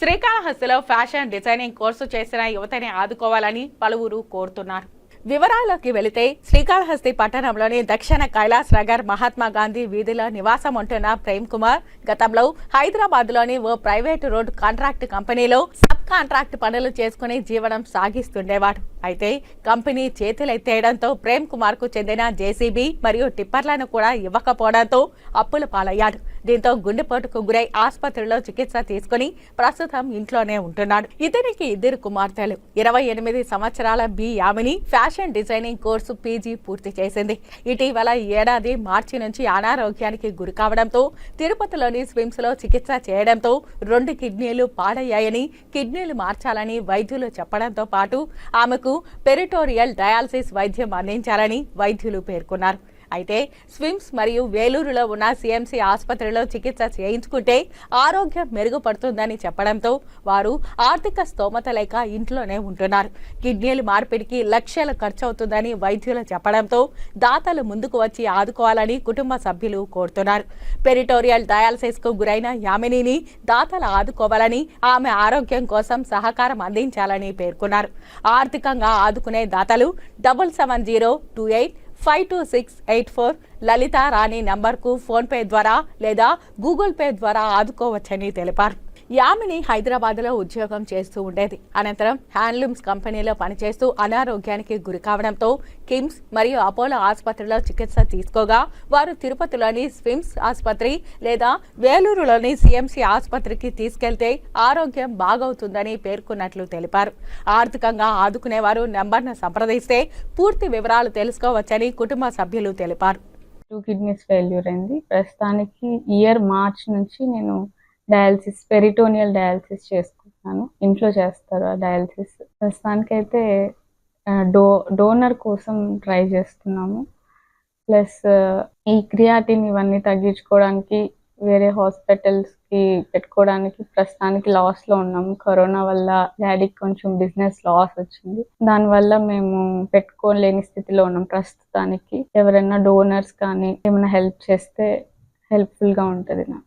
శ్రీకాళహస్తిలో fashion designing course చేసిన యువతని ఆదుకోవాలని పలువురు కోరుతున్నారు. వివరాల్లోకి వెళితే శ్రీకాళహస్తి పట్టణంలోని దక్షిణ కైలాస్ నగర్ మహాత్మా గాంధీ వీధిలో నివాసం ఉంటున్న ప్రేమ్ కుమార్ గతంలో హైదరాబాద్లోని ఓ ప్రైవేటు రోడ్ కాంట్రాక్ట్ కంపెనీలో సబ్ కాంట్రాక్ట్ పనులు చేసుకుని జీవనం సాగిస్తుండేవాడు. అయితే కంపెనీ చేతులెత్తేయడంతో ప్రేమ్ కుమార్కు చెందిన జేసీబీ మరియు టిప్పర్లను కూడా ఇవ్వకపోవడంతో అప్పుల పాలయ్యాడు. దీంతో గుండెపోటుకు గురై ఆసుపత్రిలో చికిత్స తీసుకుని ప్రస్తుతం ఇంట్లోనే ఉంటున్నాడు. ఇతనికి ఇద్దరు కుమార్తెలు. ఇరవై ఎనిమిది సంవత్సరాల B Yamini fashion designing course PG పూర్తి చేసింది. ఇటీవల ఈ ఏడాది మార్చి నుంచి అనారోగ్యానికి గురి కావడంతో తిరుపతిలోని స్విమ్స్లో చికిత్స చేయడంతో రెండు కిడ్నీలు పాడయ్యాయని కిడ్నీలు మార్చాలని వైద్యులు చెప్పడంతో పాటు ఆమెకు పెరిటోరియల్ డయాలసిస్ వైద్యం అందించాలని వైద్యులు పేర్కొన్నారు. అయితే స్విమ్స్ మరియు వేలూరులో ఉన్న సీఎంసీ ఆసుపత్రిలో చికిత్స చేయించుకుంటే ఆరోగ్యం మెరుగుపడుతుందని చెప్పడంతో వారు ఆర్థిక స్తోమత లేక ఇంట్లోనే ఉంటున్నారు. కిడ్నీలు మార్పిడికి లక్షలు ఖర్చు అవుతుందని వైద్యులు చెప్పడంతో దాతలు ముందుకు వచ్చి ఆదుకోవాలని కుటుంబ సభ్యులు కోరుతున్నారు. పెరిటోరియల్ డయాలసిస్కు గురైన యామినిని దాతలు ఆదుకోవాలని ఆమె ఆరోగ్యం కోసం సహకారం అందించాలని పేర్కొన్నారు. ఆర్థికంగా ఆదుకునే దాతలు double seven zero two eight five two six eight four Lalitha Rani నంబర్కు ఫోన్పే ద్వారా లేదా గూగుల్ పే ద్వారా ఆదుకోవచ్చని తెలిపారు. యామిని హైదరాబాద్లో ఉద్యోగం చేస్తూ ఉండేది. అనంతరం హ్యాండ్లూమ్స్ కంపెనీలో పనిచేస్తూ అనారోగ్యానికి గురి కావడంతో కిమ్స్ మరియు అపోలో ఆసుపత్రిలో చికిత్స తీసుకోగా వారు తిరుపతిలోని స్విమ్స్ ఆసుపత్రి లేదా వేలూరులోని సిఎంసి ఆసుపత్రికి తీసుకెళ్తే ఆరోగ్యం బాగవుతుందని పేర్కొన్నట్లు తెలిపారు. ఆర్థికంగా ఆదుకునేవారు నెంబర్ను సంప్రదిస్తే పూర్తి వివరాలు తెలుసుకోవచ్చని కుటుంబ సభ్యులు తెలిపారు. టూ కిడ్నీస్ ఫెయిల్యూర్ అయింది. ప్రస్తుతానికి ఇయర్ మార్చ్ నుంచి నేను డయాలసిస్ పెరిటోనియల్ డయాలసిస్ చేసుకుంటున్నాను. ఇంట్లో చేస్తారు ఆ డయాలసిస్. ప్రస్తుతానికైతే డో డోనర్ కోసం ట్రై చేస్తున్నాము. ప్లస్ ఈ క్రియాటిన్ ఇవన్నీ తగ్గించుకోవడానికి వేరే హాస్పిటల్స్కి పెట్టుకోవడానికి ప్రస్తుతానికి లాస్లో ఉన్నాము. కరోనా వల్ల డాడీకి కొంచెం బిజినెస్ లాస్ వచ్చింది. దానివల్ల మేము పెట్టుకోలేని స్థితిలో ఉన్నాం ప్రస్తుతానికి. ఎవరైనా డోనర్స్ కానీ ఏమైనా హెల్ప్ చేస్తే హెల్ప్ఫుల్గా ఉంటుంది నాకు.